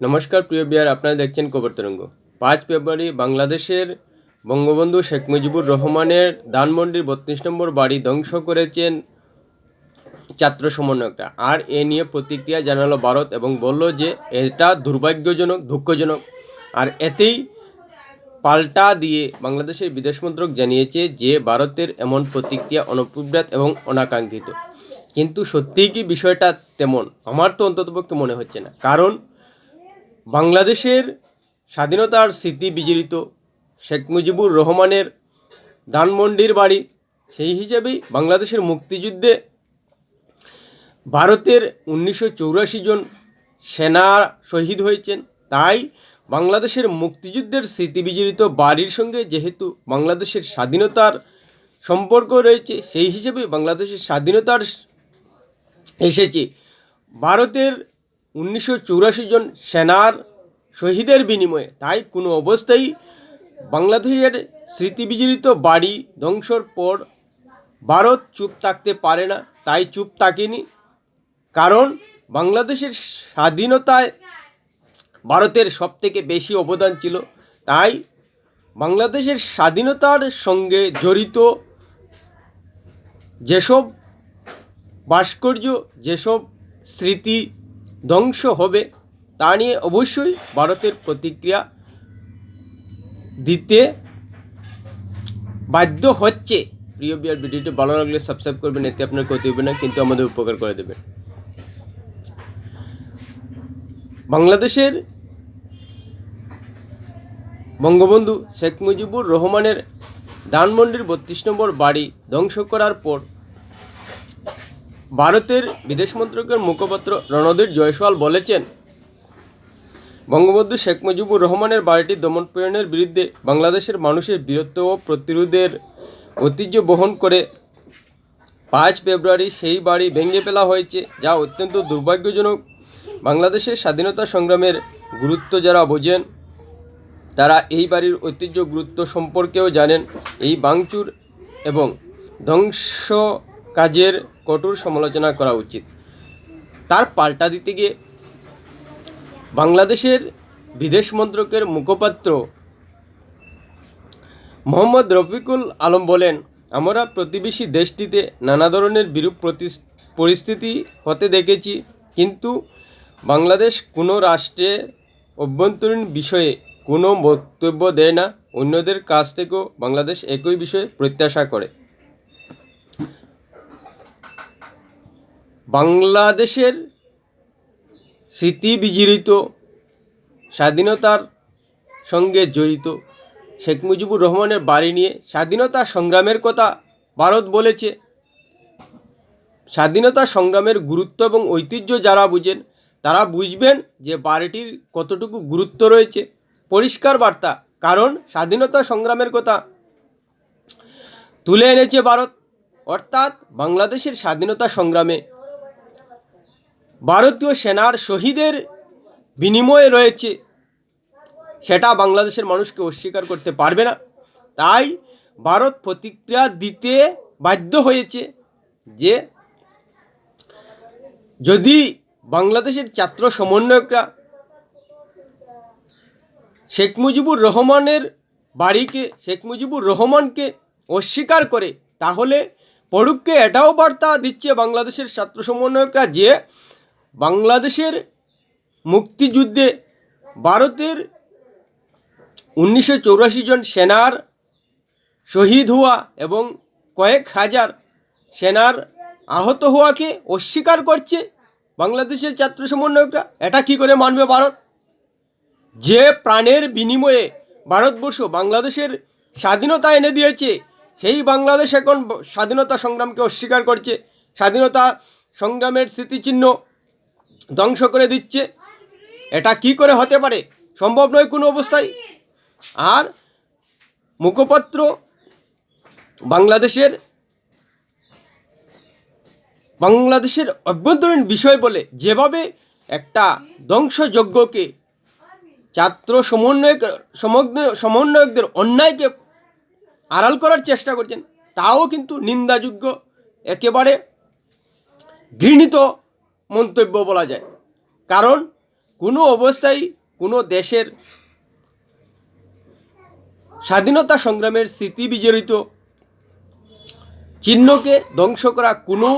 নমস্কার, প্রিয় বিহার আপনারা দেখছেন খবর তরঙ্গ। পাঁচ ফেব্রুয়ারি বাংলাদেশের বঙ্গবন্ধু শেখ মুজিবুর রহমানের ধানমন্ডির বত্রিশ নম্বর বাড়ি ধ্বংস করেছেন ছাত্র সমন্বয়করা। আর এ নিয়ে প্রতিক্রিয়া জানালো ভারত এবং বলল যে, এটা দুর্ভাগ্যজনক, দুঃখজনক। আর এতেই পাল্টা দিয়ে বাংলাদেশের বিদেশ মন্ত্রক জানিয়েছে যে, ভারতের এমন প্রতিক্রিয়া অনপ্রব্রাত এবং অনাকাঙ্ক্ষিত। কিন্তু সত্যিই কি বিষয়টা তেমন? আমার তো অন্ততপক্ষে মনে হচ্ছে না। কারণ বাংলাদেশের স্বাধীনতার স্মৃতি বিজড়িত শেখ মুজিবুর রহমানের ধানমন্ডির বাড়ি, সেই হিসেবেই বাংলাদেশের মুক্তিযুদ্ধে ভারতের উনিশশো চৌরাশি জন সেনা শহীদ হয়েছেন। তাই বাংলাদেশের মুক্তিযুদ্ধের স্মৃতি বিজড়িত বাড়ির সঙ্গে যেহেতু বাংলাদেশের স্বাধীনতার সম্পর্ক রয়েছে, সেই হিসেবে বাংলাদেশের স্বাধীনতার এসেছে। ভারতের উনিশশো জন সেনার শহীদের বিনিময়ে, তাই কোনো অবস্থায় বাংলাদেশের স্মৃতিবিজড়িত বাড়ি ধ্বংসর পর ভারত চুপ থাকতে পারে না, তাই চুপ থাকেনি। কারণ বাংলাদেশের স্বাধীনতায় ভারতের সবথেকে বেশি অবদান ছিল, তাই বাংলাদেশের স্বাধীনতার সঙ্গে জড়িত যেসব ভাস্কর্য, যেসব স্মৃতি ধ্বংস হবে। তা নিয়ে অবশ্যই ভারতের প্রতিক্রিয়া দিতে বাধ্য হচ্ছে। প্রিয় বিয়ার ভিডিওটি ভালো লাগলে সাবস্ক্রাইব করবেন, এতে আপনার ক্ষতি হবে না, কিন্তু আমাদের উপকার করে দেবেন বাংলাদেশের বঙ্গবন্ধু শেখ মুজিবুর রহমানের ধানমন্ডির বত্রিশ নম্বর বাড়ি ধ্বংস করার পর ভারতের বিদেশ মন্ত্রকের মুখপাত্র রণধীর জয়সওয়াল বলেছেন, বঙ্গবন্ধু শেখ মুজিবুর রহমানের বাড়িটি দমন বিরুদ্ধে বাংলাদেশের মানুষের বীরত্ব ও প্রতিরোধের ঐতিহ্য বহন করে পাঁচ ফেব্রুয়ারি সেই বাড়ি ভেঙে ফেলা হয়েছে, যা অত্যন্ত দুর্ভাগ্যজনক। বাংলাদেশের স্বাধীনতা সংগ্রামের গুরুত্ব যারা বোঝেন, তারা এই বাড়ির ঐতিহ্য গুরুত্ব সম্পর্কেও জানেন। এই বাংচুর এবং ধ্বংস কাজের কঠোর সমালোচনা করা উচিত। তার পাল্টা দিতে গিয়ে বাংলাদেশের বিদেশ মন্ত্রকের মুখপাত্র মোহাম্মদ রফিকুল আলম বলেন, আমরা প্রতিবেশী দেশটিতে নানা ধরনের বিরূপ পরিস্থিতি হতে দেখেছি, কিন্তু বাংলাদেশ কোনো রাষ্ট্রের অভ্যন্তরীণ বিষয়ে কোনো বক্তব্য দেয় না। অন্যদের কাছ থেকেও বাংলাদেশ একই বিষয়ে প্রত্যাশা করে। বাংলাদেশের স্মৃতি বিজড়িত স্বাধীনতার সঙ্গে জড়িত শেখ মুজিবুর রহমানের বাড়ি নিয়ে স্বাধীনতা সংগ্রামের কথা ভারত বলেছে। স্বাধীনতা সংগ্রামের গুরুত্ব এবং ঐতিহ্য যারা বুঝেন, তারা বুঝবেন যে বাড়িটির কতটুকু গুরুত্ব রয়েছে। পরিষ্কার বার্তা, কারণ স্বাধীনতা সংগ্রামের কথা তুলে এনেছে ভারত। অর্থাৎ বাংলাদেশের স্বাধীনতা সংগ্রামে ভারতীয় সেনার শহীদের বিনিময়ে রয়েছে। সেটা বাংলাদেশের মানুষকে অস্বীকার করতে পারবে না। তাই ভারত প্রতিক্রিয়া দিতে বাধ্য হয়েছে যে, যদি বাংলাদেশের ছাত্র সমন্বয়করা শেখ মুজিবুর রহমানের বাড়িকে, শেখ মুজিবুর রহমানকে অস্বীকার করে, তাহলে পড়ুককে এটাও বার্তা দিচ্ছে বাংলাদেশের ছাত্র সমন্বয়করা যে বাংলাদেশের মুক্তিযুদ্ধে ভারতের উনিশশো চৌরাশি জন সেনার শহীদ হওয়া এবং কয়েক হাজার সেনার আহত হওয়াকে অস্বীকার করছে বাংলাদেশের ছাত্র সমন্বয়করা। এটা কি করে মানবে ভারত? যে প্রাণের বিনিময়ে ভারতবর্ষ বাংলাদেশের স্বাধীনতা এনে দিয়েছে, সেই বাংলাদেশ এখন স্বাধীনতা সংগ্রামকে অস্বীকার করছে। স্বাধীনতা সংগ্রামের স্মৃতিচিহ্ন ধ্বংস করে দিচ্ছে। এটা কি করে হতে পারে? সম্ভব নয় কোনো অবস্থায়। আর মুখপাত্র বাংলাদেশের বাংলাদেশের অভ্যন্তরীণ বিষয় বলে যেভাবে একটা ধ্বংসযজ্ঞকে ছাত্র সমন্বয়ক সমন্বয়কদের অন্যায়কে আড়াল করার চেষ্টা করছেন, তাও কিন্তু নিন্দাযোগ্য, একেবারে ঘৃণিত মন্তব্য বলা যায়। কারণ কোনো অবস্থায় কোনো দেশের স্বাধীনতা সংগ্রামের স্মৃতি বিজড়িত চিহ্নকে ধ্বংস করা কোনো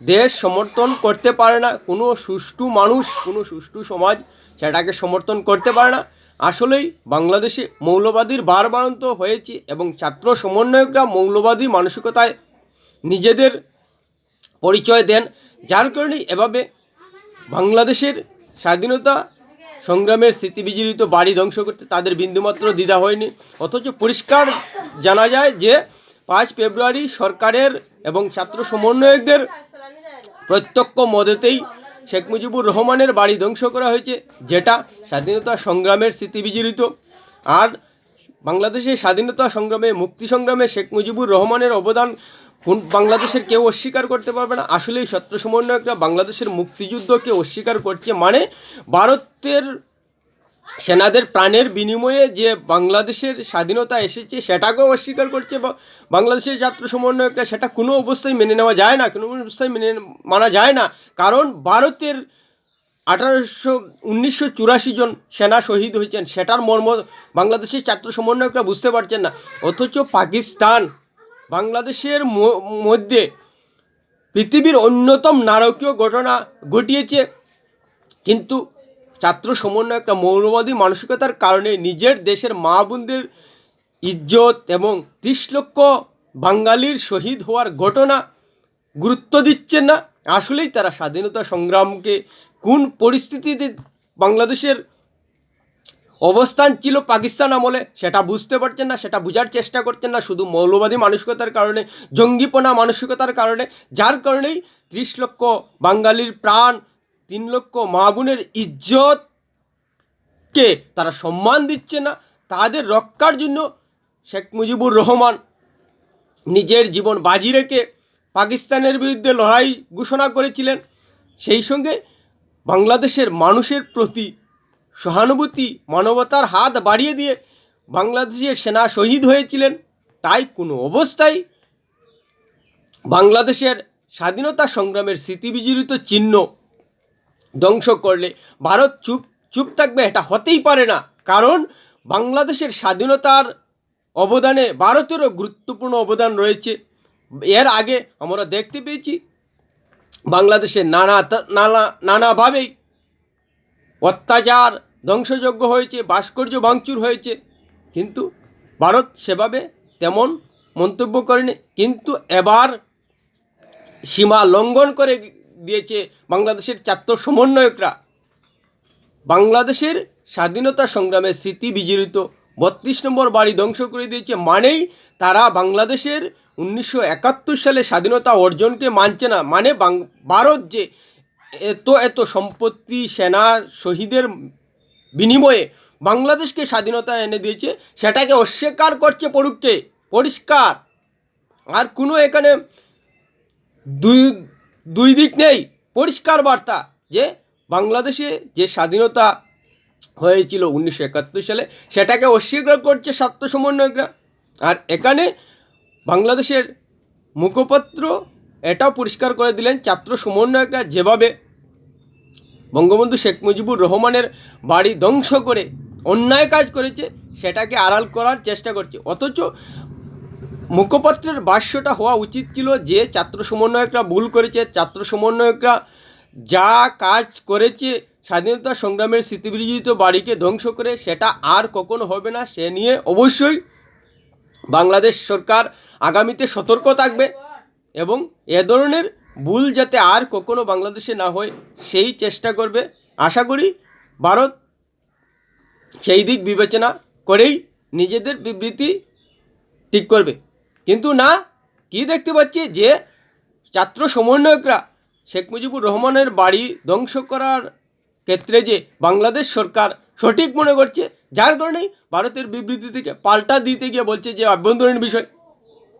দেশ সমর্থন করতে পারে না, কোনো সুষ্ঠু মানুষ, কোনো সুষ্ঠু সমাজ সেটাকে সমর্থন করতে পারে না। আসলেই বাংলাদেশে মৌলবাদীর বারবারন্ত হয়েছে এবং ছাত্র সমন্বয়করা মৌলবাদী মানসিকতায় নিজেদের পরিচয় দেন। যার কারণে এভাবে বাংলাদেশের স্বাধীনতা সংগ্রামের স্মৃতিবিজড়িত বাড়ি ধ্বংস করতে তাদের বিন্দুমাত্র দ্বিধা হয়নি। অথচ পরিষ্কার জানা যায় যে পাঁচ ফেব্রুয়ারি সরকারের এবং ছাত্র সমন্বয়কদের প্রত্যক্ষ মদতেই শেখ মুজিবুর রহমানের বাড়ি ধ্বংস করা হয়েছে, যেটা স্বাধীনতা সংগ্রামের স্মৃতিবিজড়িত আর বাংলাদেশের স্বাধীনতা সংগ্রামে, মুক্তি সংগ্রামে শেখ মুজিবুর রহমানের অবদান কোন বাংলাদেশের কেউ অস্বীকার করতে পারবে না। আসলেই সত্য সমন্বয়করা বাংলাদেশের মুক্তিযুদ্ধকে অস্বীকার করছে মানে ভারতের সেনাদের প্রাণের বিনিময়ে যে বাংলাদেশের স্বাধীনতা এসেছে, সেটাকেও অস্বীকার করছে বা- বাংলাদেশের ছাত্র সমন্বয়করা। সেটা কোনো অবস্থায় মেনে নেওয়া যায় না, কোনো অবস্থায় মেনে মানা যায় না। কারণ ভারতের আঠারোশো, উনিশশো চুরাশি জন সেনা শহীদ হয়েছেন, সেটার মর্ম বাংলাদেশের ছাত্র সমন্বয়করা বুঝতে পারছেন না। অথচ পাকিস্তান বাংলাদেশের মধ্যে পৃথিবীর অন্যতম নারকীয় ঘটনা ঘটিয়েছে। কিন্তু ছাত্র সমন্বয় একটা মৌলবাদী মানসিকতার কারণে নিজের দেশের মা বোনদের ইজ্জত এবং ত্রিশ লক্ষ বাঙালির শহীদ হওয়ার ঘটনা গুরুত্ব দিচ্ছেন না। আসলেই তারা স্বাধীনতা সংগ্রামকে কোন পরিস্থিতিতে বাংলাদেশের অবস্থান ছিল পাকিস্তান আমলে। সেটা বুঝতে পারছেন না, সেটা বোঝার চেষ্টা করছেন না, শুধু মৌলবাদী মানসিকতার কারণে, জঙ্গিপনা মানসিকতার কারণে, যার কারণেই ত্রিশ লক্ষ বাঙালির প্রাণ, তিন লক্ষ মা বোনের ইজ্জতকে তারা সম্মান দিচ্ছে না। তাদের রক্ষার জন্য শেখ মুজিবুর রহমান নিজের জীবন বাজি রেখে পাকিস্তানের বিরুদ্ধে লড়াই ঘোষণা করেছিলেন। সেই সঙ্গে বাংলাদেশের মানুষের প্রতি সহানুভূতি, মানবতার হাত বাড়িয়ে দিয়ে বাংলাদেশের সেনা শহীদ হয়েছিলেন, তাই কোনো অবস্থায় বাংলাদেশের স্বাধীনতা সংগ্রামের স্মৃতিবিজড়িত চিহ্ন ধ্বংস করলে ভারত চুপ চুপ থাকবে, এটা হতেই পারে না। কারণ বাংলাদেশের স্বাধীনতার অবদানে ভারতেরও গুরুত্বপূর্ণ অবদান রয়েছে। এর আগে আমরা দেখতে পেয়েছি, বাংলাদেশের নানা নানা, নানাভাবেই অত্যাচার ধ্বংসযজ্ঞ হয়েছে, ভাস্কর্য ভাঙচুর হয়েছে। কিন্তু ভারত সেভাবে তেমন মন্তব্য করেনি। কিন্তু এবার সীমা লঙ্ঘন করে দিয়েছে বাংলাদেশের ছাত্র সমন্বয়করা। বাংলাদেশের স্বাধীনতা সংগ্রামের স্মৃতি বিজড়িত বত্রিশ নম্বর বাড়ি ধ্বংস করে দিয়েছে মানেই তারা বাংলাদেশের উনিশশো একাত্তর সালে স্বাধীনতা অর্জনকে মানছে না। মানে ভারত যে এত এত সম্পত্তি সেনা শহীদের বিনিময়ে বাংলাদেশকে স্বাধীনতা এনে দিয়েছে, সেটাকে অস্বীকার করছে পড়ুককে পরিষ্কার। আর কোনো এখানে দুই দুই দিক নেই। পরিষ্কার বার্তা যে বাংলাদেশে যে স্বাধীনতা হয়েছিল উনিশশো একাত্তর সালে, সেটাকে অস্বীকার করছে সত্য সমন্বয়করা। আর এখানে বাংলাদেশের মুখপাত্র এটাও পরিষ্কার করে দিলেন, ছাত্র সমন্বয়করা যেভাবে বঙ্গবন্ধু শেখ মুজিবুর রহমানের বাড়ি ধ্বংস করে অন্যায় কাজ করেছে, সেটাকে আড়াল করার চেষ্টা করছে। অথচ মুখপত্রের ভাষ্যটা হওয়া উচিত ছিল যে ছাত্র সমন্বয়করা ভুল করেছে, ছাত্র সমন্বয়করা যা কাজ করেছে স্বাধীনতা সংগ্রামের স্মৃতিবিজড়িত বাড়িকে ধ্বংস করে, সেটা আর কখনো হবে না। সে নিয়ে অবশ্যই বাংলাদেশ সরকার আগামীতে সতর্ক থাকবে এবং এ ধরনের ভুল যাতে আর কখনো বাংলাদেশে না হয়, সেই চেষ্টা করবে। আশা করি ভারত সেই দিক বিবেচনা করেই নিজেদের বিবৃতি ঠিক করবে। কিন্তু না, কি দেখতে পাচ্ছি যে ছাত্র সমন্বয়করা শেখ মুজিবুর রহমানের বাড়ি ধ্বংস করার ক্ষেত্রে যে বাংলাদেশ সরকার সঠিক মনে করছে, যার কারণেই ভারতের বিবৃতি থেকে পাল্টা দিতে গিয়ে বলছে যে আভ্যন্তরীণ বিষয়।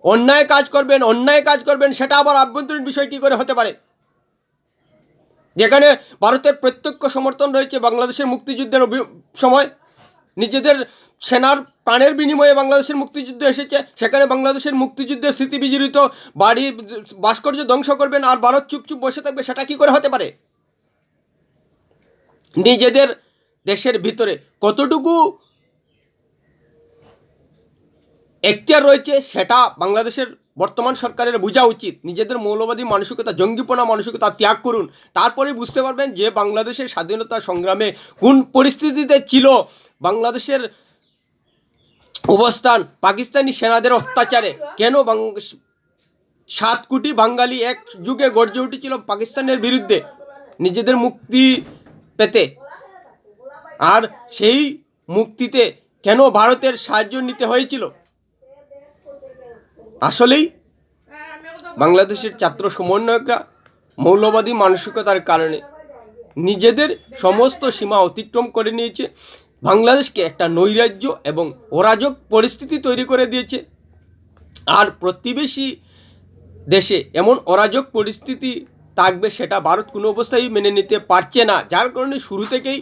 অন্যায় কাজ করবেন, অন্যায় কাজ করবেন, সেটা আবার আভ্যন্তরীণ বিষয় কী করে হতে পারে? যেখানে ভারতের প্রত্যক্ষ সমর্থন রয়েছে বাংলাদেশের মুক্তিযুদ্ধের সময়। নিজেদের সেনার প্রাণের বিনিময়ে বাংলাদেশের মুক্তিযুদ্ধ এসেছে, সেখানে বাংলাদেশের মুক্তিযুদ্ধের স্মৃতি বিজড়িত বাড়ি, ভাস্কর্য ধ্বংস করবেন আর ভারত চুপ চুপ বসে থাকবে, সেটা কি করে হতে পারে? নিজেদের দেশের ভিতরে কতটুকু এখতিয়ার রয়েছে, সেটা বাংলাদেশের বর্তমান সরকারের বোঝা উচিত। নিজেদের মৌলবাদী মানসিকতা, জঙ্গিপনা মানসিকতা ত্যাগ করুন। তারপরেই বুঝতে পারবেন যে বাংলাদেশের স্বাধীনতা সংগ্রামে কোন পরিস্থিতিতে ছিল বাংলাদেশের অবস্থান, পাকিস্তানি সেনাদের অত্যাচারে। কেন সাত কোটি বাঙালি এক যুগে গর্জে উঠেছিল পাকিস্তানের বিরুদ্ধে? নিজেদের মুক্তি পেতে। আর সেই মুক্তিতে কেন ভারতের সাহায্য নিতে হয়েছিল? আসলেই বাংলাদেশের ছাত্র সমন্বয়করা মৌলবাদী মানসিকতার কারণে নিজেদের সমস্ত সীমা অতিক্রম করে নিয়েছে। বাংলাদেশকে একটা নৈরাজ্য এবং অরাজক পরিস্থিতি তৈরি করে দিয়েছে। আর প্রতিবেশী দেশে এমন অরাজক পরিস্থিতি থাকবে সেটা ভারত কোনো অবস্থায় মেনে নিতে পারছে না। যার কারণে শুরু থেকেই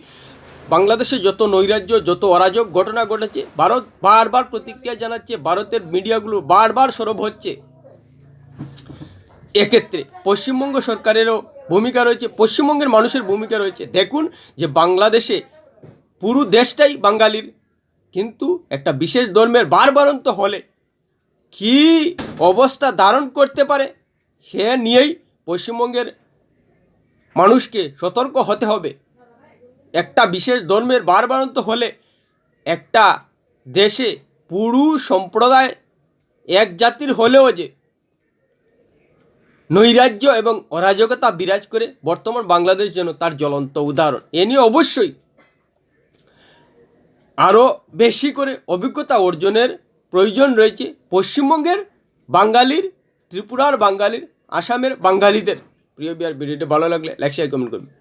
বাংলাদেশে যত নৈরাজ্য, যত অরাজক ঘটনা ঘটেছে, ভারত বারবার প্রতিক্রিয়া জানাচ্ছে, ভারতের মিডিয়াগুলো বারবার সরব হচ্ছে। এক্ষেত্রে পশ্চিমবঙ্গ সরকারেরও ভূমিকা রয়েছে, পশ্চিমবঙ্গের মানুষের ভূমিকা রয়েছে। দেখুন যে বাংলাদেশে পুরো দেশটাই বাঙালির, কিন্তু একটা বিশেষ ধর্মের বারবারন্ত হলে কি অবস্থা ধারণ করতে পারে, সে নিয়েই পশ্চিমবঙ্গের মানুষকে সতর্ক হতে হবে। একটা বিশেষ ধর্মের বারবারন্ত হলে একটা দেশে পুরু সম্প্রদায় এক জাতির হলেও যে নৈরাজ্য এবং অরাজকতা বিরাজ করে বর্তমান বাংলাদেশ যেন তার জ্বলন্ত উদাহরণ। এ নিয়ে অবশ্যই আরও বেশি করে অভিজ্ঞতা অর্জনের প্রয়োজন রয়েছে পশ্চিমবঙ্গের বাঙালির, ত্রিপুরার বাঙালির, আসামের বাঙালিদের। প্রিয় বিহার ভিডিওটি ভালো লাগলে লাইক শেয়ার কমেন্ট করুন